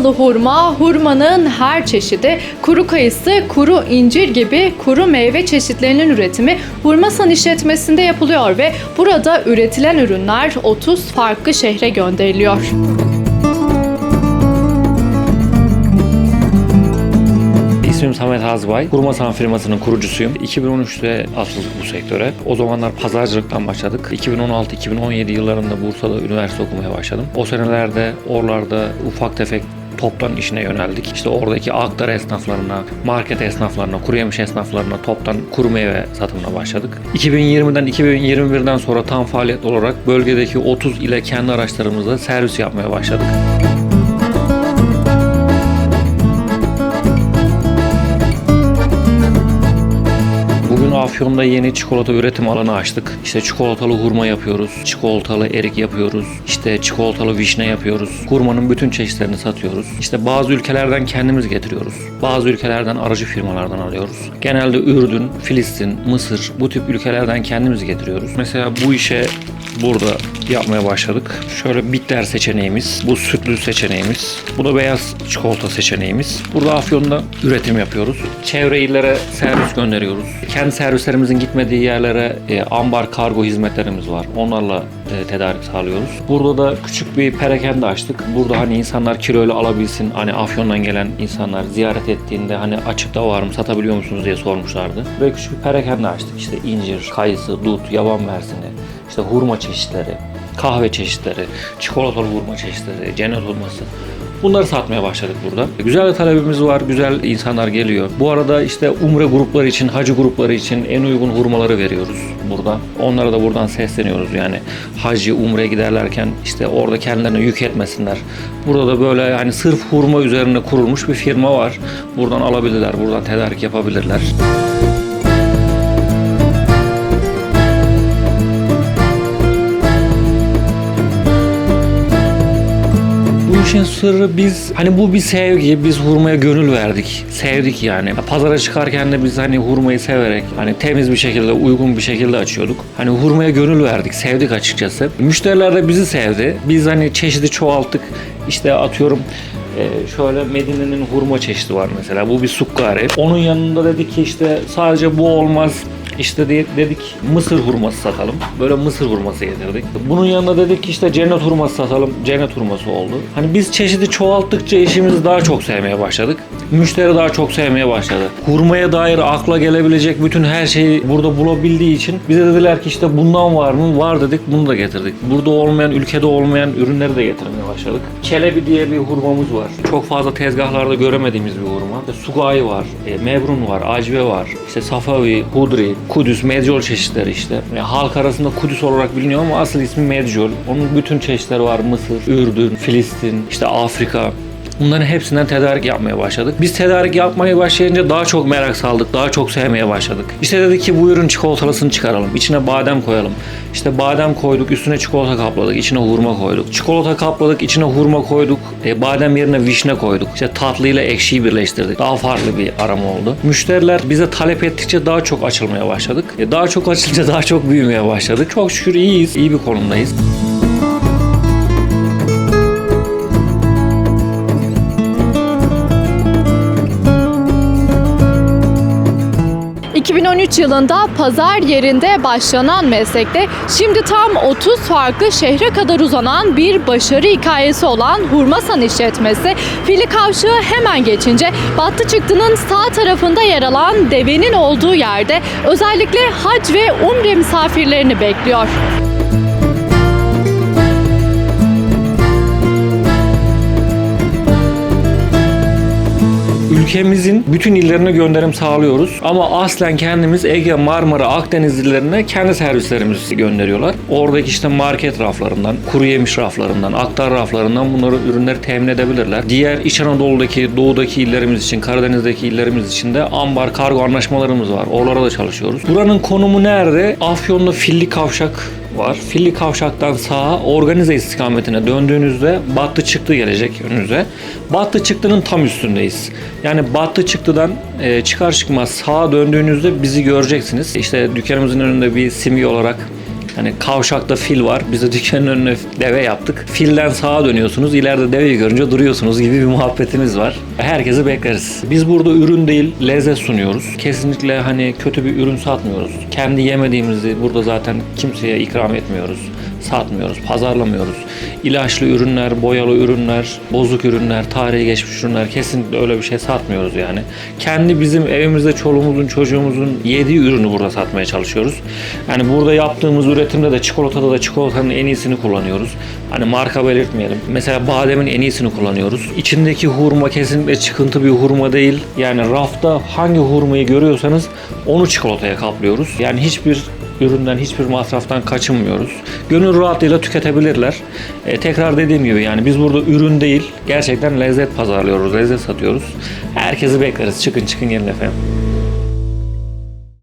çikolatalı hurma, hurmanın her çeşidi, kuru kayısı, kuru incir gibi kuru meyve çeşitlerinin üretimi Hurmasan işletmesinde yapılıyor ve burada üretilen ürünler 30 farklı şehre gönderiliyor. İsmim Samet Hazbay. Hurmasan firmasının kurucusuyum. 2013'te atıldık bu sektöre. O zamanlar pazarcılıktan başladık. 2016-2017 yıllarında Bursa'da üniversite okumaya başladım. O senelerde oralarda ufak tefek toptan işine yöneldik. İşte oradaki aktar esnaflarına, market esnaflarına, kuru yemiş esnaflarına toptan kuru meyve satımına başladık. 2020'den 2021'den sonra tam faaliyet olarak bölgedeki 30 ile kendi araçlarımızla servis yapmaya başladık. Afyon'da yeni çikolata üretim alanı açtık. İşte çikolatalı hurma yapıyoruz, çikolatalı erik yapıyoruz, işte çikolatalı vişne yapıyoruz. Hurmanın bütün çeşitlerini satıyoruz. İşte bazı ülkelerden kendimiz getiriyoruz. Bazı ülkelerden aracı firmalardan alıyoruz. Genelde Ürdün, Filistin, Mısır bu tip ülkelerden kendimiz getiriyoruz. Mesela bu işe burada yapmaya başladık. Şöyle bitter seçeneğimiz, bu sütlü seçeneğimiz, bu da beyaz çikolata seçeneğimiz. Burada Afyon'da üretim yapıyoruz. Çevre illere servis gönderiyoruz. Kendi servislerimizin gitmediği yerlere e, ambar kargo hizmetlerimiz var. Onlarla e, tedarik sağlıyoruz. Burada da küçük bir perakende açtık. Burada hani insanlar kiloyla alabilsin. Hani Afyon'dan gelen insanlar ziyaret ettiğinde hani açıkta var mı satabiliyor musunuz diye sormuşlardı. Ve küçük bir perakende açtık. İşte incir, kayısı, dut, yaban mersini, işte hurma çeşitleri, kahve çeşitleri, çikolatalı hurma çeşitleri, cennet hurması. Bunları satmaya başladık burada. Güzel bir talebimiz var, güzel insanlar geliyor. Bu arada işte umre grupları için, hacı grupları için en uygun hurmaları veriyoruz burada. Onlara da buradan sesleniyoruz yani. Hacı, umre giderlerken işte orada kendilerine yük etmesinler. Burada da böyle hani sırf hurma üzerine kurulmuş bir firma var. Buradan alabilirler, buradan tedarik yapabilirler. Bu işin sırrı biz hani bu bir sevgi biz hurmaya gönül verdik. Sevdik yani. Pazara çıkarken de biz hani hurmayı severek hani temiz bir şekilde uygun bir şekilde açıyorduk. Hani hurmaya gönül verdik. Sevdik açıkçası. Müşteriler de bizi sevdi. Biz hani çeşidi çoğalttık. İşte atıyorum e, şöyle Medine'nin hurma çeşidi var mesela. Bu bir sukkari. Onun yanında dedik ki işte sadece bu olmaz. İşte de- dedik mısır hurması satalım. Böyle mısır hurması getirdik. Bunun yanında dedik işte cennet hurması satalım. Cennet hurması oldu. Hani biz çeşidi çoğalttıkça işimizi daha çok sevmeye başladık. Müşteri daha çok sevmeye başladı. Hurmaya dair akla gelebilecek bütün her şeyi burada bulabildiği için bize dediler ki işte bundan var mı? Var dedik bunu da getirdik. Burada olmayan, ülkede olmayan ürünleri de getirmeye başladık. Çelebi diye bir hurmamız var. Çok fazla tezgahlarda göremediğimiz bir hurma. İşte Sugai var, e, Mebrun var, Acve var, işte Safavi, Hudri, Kudüs, Medjol çeşitleri işte. Yani halk arasında Kudüs olarak biliniyor ama asıl ismi Medjol. Onun bütün çeşitleri var. Mısır, Ürdün, Filistin, işte Afrika. Bunların hepsinden tedarik yapmaya başladık. Biz tedarik yapmaya başlayınca daha çok merak saldık, daha çok sevmeye başladık. İşte dedik ki bu ürün çikolatalısını çıkaralım, içine badem koyalım. İşte badem koyduk, üstüne çikolata kapladık, içine hurma koyduk. Çikolata kapladık, içine hurma koyduk. E, badem yerine vişne koyduk. İşte tatlıyla ekşiyi birleştirdik. Daha farklı bir arama oldu. Müşteriler bize talep ettikçe daha çok açılmaya başladık. E, daha çok açılınca daha çok büyümeye başladık. Çok şükür iyiyiz, iyi bir konumdayız. 2013 yılında pazar yerinde başlanan meslekte şimdi tam 30 farklı şehre kadar uzanan bir başarı hikayesi olan Hurmasan işletmesi Fili Kavşığı hemen geçince Battı Çıktı'nın sağ tarafında yer alan devenin olduğu yerde özellikle hac ve umre misafirlerini bekliyor. Ülkemizin bütün illerine gönderim sağlıyoruz. Ama aslen kendimiz Ege, Marmara, Akdeniz illerine kendi servislerimizi gönderiyorlar. Oradaki işte market raflarından, kuru yemiş raflarından, aktar raflarından bunları ürünleri temin edebilirler. Diğer İç Anadolu'daki, doğudaki illerimiz için, Karadeniz'deki illerimiz için de ambar, kargo anlaşmalarımız var. Oralara da çalışıyoruz. Buranın konumu nerede? Afyon'da Filli Kavşak var. Filli Kavşak'tan sağa organize istikametine döndüğünüzde Battı Çıktı gelecek önünüze. Battı Çıktı'nın tam üstündeyiz. Yani Battı Çıktı'dan e, çıkar çıkmaz sağa döndüğünüzde bizi göreceksiniz. İşte dükkanımızın önünde bir simge olarak Hani kavşakta fil var. Biz de dükkanın önüne deve yaptık. Filden sağa dönüyorsunuz. ileride deveyi görünce duruyorsunuz gibi bir muhabbetimiz var. Herkesi bekleriz. Biz burada ürün değil lezzet sunuyoruz. Kesinlikle hani kötü bir ürün satmıyoruz. Kendi yemediğimizi burada zaten kimseye ikram etmiyoruz. Satmıyoruz, pazarlamıyoruz. İlaçlı ürünler, boyalı ürünler, bozuk ürünler, tarihi geçmiş ürünler kesinlikle öyle bir şey satmıyoruz yani. Kendi bizim evimizde çoluğumuzun, çocuğumuzun yediği ürünü burada satmaya çalışıyoruz. Yani burada yaptığımız üretimde de çikolatada da çikolatanın en iyisini kullanıyoruz. Hani marka belirtmeyelim. Mesela bademin en iyisini kullanıyoruz. İçindeki hurma kesinlikle çıkıntı bir hurma değil. Yani rafta hangi hurmayı görüyorsanız onu çikolataya kaplıyoruz. Yani hiçbir üründen hiçbir masraftan kaçınmıyoruz. Gönül rahatlığıyla tüketebilirler. E, tekrar dediğim gibi yani biz burada ürün değil gerçekten lezzet pazarlıyoruz, lezzet satıyoruz. Herkesi bekleriz. Çıkın çıkın gelin efendim.